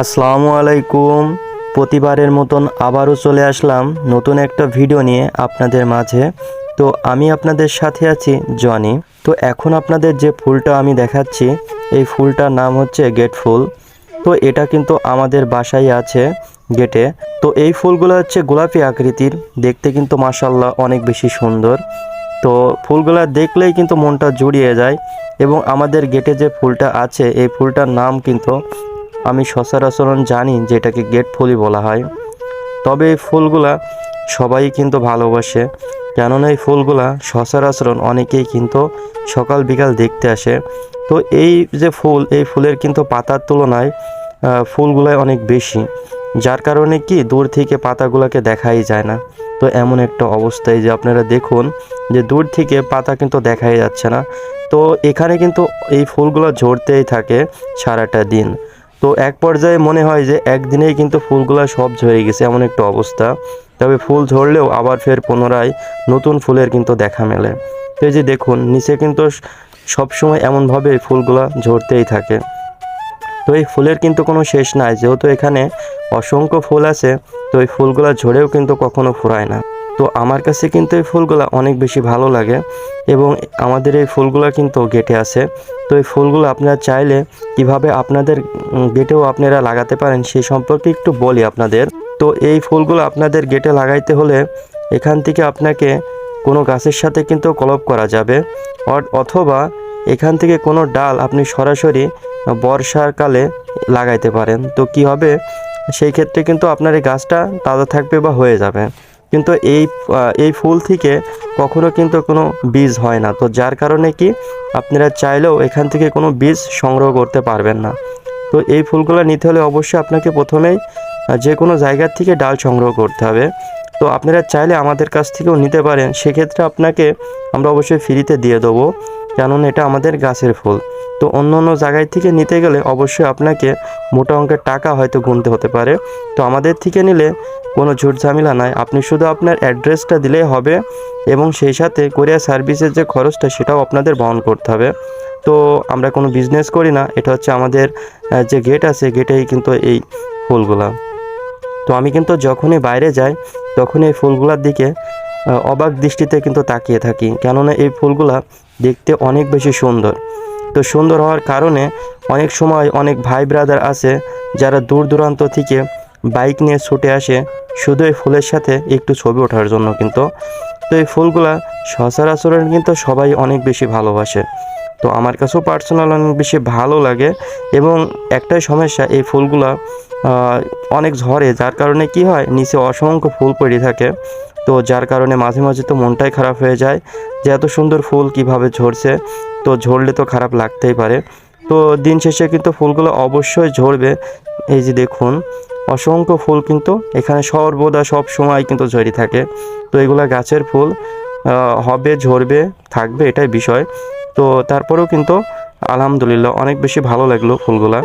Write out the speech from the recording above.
আসসালামু আলাইকুম। প্রতিবারের মতন আবারও চলে আসলাম নতুন একটা ভিডিও নিয়ে আপনাদের মাঝে। তো আমি আপনাদের সাথে আছি জনি। তো এখন আপনাদের যে ফুলটা আমি দেখাচ্ছি, এই ফুলটার নাম হচ্ছে গেট ফুল। তো এটা কিন্তু আমাদের বাসায় আছে গেটে। তো এই ফুলগুলো হচ্ছে গোলাপি আকৃতির। দেখতে কিন্তু মাসাল্লাহ অনেক বেশি সুন্দর। তো ফুলগুলা দেখলেই কিন্তু মনটা জুড়িয়ে যায়। এবং আমাদের গেটে যে ফুলটা আছে, এই ফুলটার নাম কিন্তু আমি সচরাচর জানি যে এটাকে গেট ফুলই বলা হয়। তবে এই ফুলগুলা সবাই কিন্তু ভালোবাসে। কেননা এই ফুলগুলা সচরাচর অনেকেই কিন্তু সকাল বিকাল দেখতে আসে। তো এই যে ফুল, এই ফুলের কিন্তু পাতার তুলনায় ফুলগুলাই অনেক বেশি। যার কারণে কি দূর থেকে পাতাগুলোকে দেখাই যায় না। তো এমন একটা অবস্থায় যে আপনারা দেখুন যে দূর থেকে পাতা কিন্তু দেখাই যাচ্ছে না। তো এখানে কিন্তু এই ফুলগুলো ঝরতেই থাকে সারাটা দিন। তো এক পর্যায়ে মনে হয় যে একদিনেই কিন্তু ফুলগুলো সব ঝরে গেছে, এমন একটা অবস্থা। তবে ফুল ঝরলেও আবার ফের পুনরায় নতুন ফুলের কিন্তু দেখা মেলে। তো যে দেখুন, নিচে কিন্তু সবসময় এমনভাবে ফুলগুলা ঝরতেই থাকে। তো এই ফুলের কিন্তু কোনো শেষ নাই। যেহেতু এখানে অসংখ্য ফুল আছে, তো এই ফুলগুলো ঝরেও কিন্তু কখনো ফুরায় না। তো আমার কাছে কিন্তু এই ফুলগুলো অনেক বেশি ভালো লাগে এবং আমাদের এই ফুলগুলো কিন্তু গেটে আছে। তো এই ফুলগুলো আপনারা চাইলে কীভাবে আপনাদের গেটেও আপনারা লাগাতে পারেন সেই সম্পর্কে একটু বলি আপনাদের। তো এই ফুলগুলো আপনাদের গেটে লাগাইতে হলে এখান থেকে আপনাকে কোনো গাছের সাথে কিন্তু কলপ করা যাবে। অথবা এখান থেকে কোনো ডাল আপনি সরাসরি বর্ষাকালে লাগাইতে পারেন। তো কি হবে? সেই ক্ষেত্রে কিন্তু আপনার এই গাছটা তাজা থাকবে বা হয়ে যাবে। কিন্তু এই এই ফুল থেকে কখনো কিন্তু কোনো বীজ হয় না। তো যার কারণে কি আপনারা চাইলেও এখান থেকে কোনো বীজ সংগ্রহ করতে পারবেন না। তো এই ফুলগুলো নিতে হলে অবশ্যই আপনাকে প্রথমেই যে কোনো জায়গার থেকে ডাল সংগ্রহ করতে হবে। তো আপনারা চাইলে আমাদের কাছ থেকেও নিতে পারেন। সেক্ষেত্রে আপনাকে আমরা অবশ্যই ফ্রিতে দিয়ে দেবো। কেননা এটা আমাদের গাছের ফুল। তো অন্য অন্য জায়গায় থেকে নিতে গেলে অবশ্যই আপনাকে মোটা অঙ্কের টাকা হয়তো গুনতে হতে পারে। তো আমাদের থেকে নিলে কোনো ঝুট ঝামেলা নাই। আপনি শুধু আপনার অ্যাড্রেসটা দিলেই হবে এবং সেই সাথে কোরিয়ার সার্ভিসের যে খরচটা সেটাও আপনাদের বহন করতে হবে। তো আমরা কোনো বিজনেস করি না। এটা হচ্ছে আমাদের যে গেট আছে গেটেই কিন্তু এই ফুলগুলা। তো আমি কিন্তু যখনই বাইরে যাই তখন এই ফুলগুলার দিকে অবাক দৃষ্টিতে কিন্তু তাকিয়ে থাকি। কেননা এই ফুলগুলা দেখতে অনেক বেশি সুন্দর। তো সুন্দর হওয়ার কারণে অনেক সময় অনেক ভাই ব্রাদার আছে যারা দূর দূরান্ত থেকে বাইক নিয়ে ছুটে আসে, শুধু এই ফুলের সাথে একটু ছবি ওঠার জন্য কিন্তু। তো এই ফুলগুলা সচরাচর কিন্তু সবাই অনেক বেশি ভালোবাসে। তো আমার কাছেও পার্সোনাল অনেক বেশি ভালো লাগে এবং একটাই সমস্যা, এই ফুলগুলা অনেক ঝরে, যার কারণে কি হয়, নিচে অসংখ্য ফুল পড়ে থাকে। তো যার কারণে মাঝে মাঝে তো মনটাই খারাপ হয়ে যায় যে এত সুন্দর ফুল কীভাবে ঝরছে, তো ঝরলে তো খারাপ লাগতেই পারে। তো দিন শেষে কিন্তু ফুলগুলো অবশ্যই ঝরবে। এই যে দেখুন, অসংখ্য ফুল কিন্তু এখানে সর্বদা সব সময় কিন্তু ঝরে থাকে। তো এগুলো গাছের ফুল হবে, ঝরবে, থাকবে এটাই বিষয়। তো তারপরেও কিন্তু আলহামদুলিল্লাহ অনেক বেশি ভালো লাগল ফুলগুলা।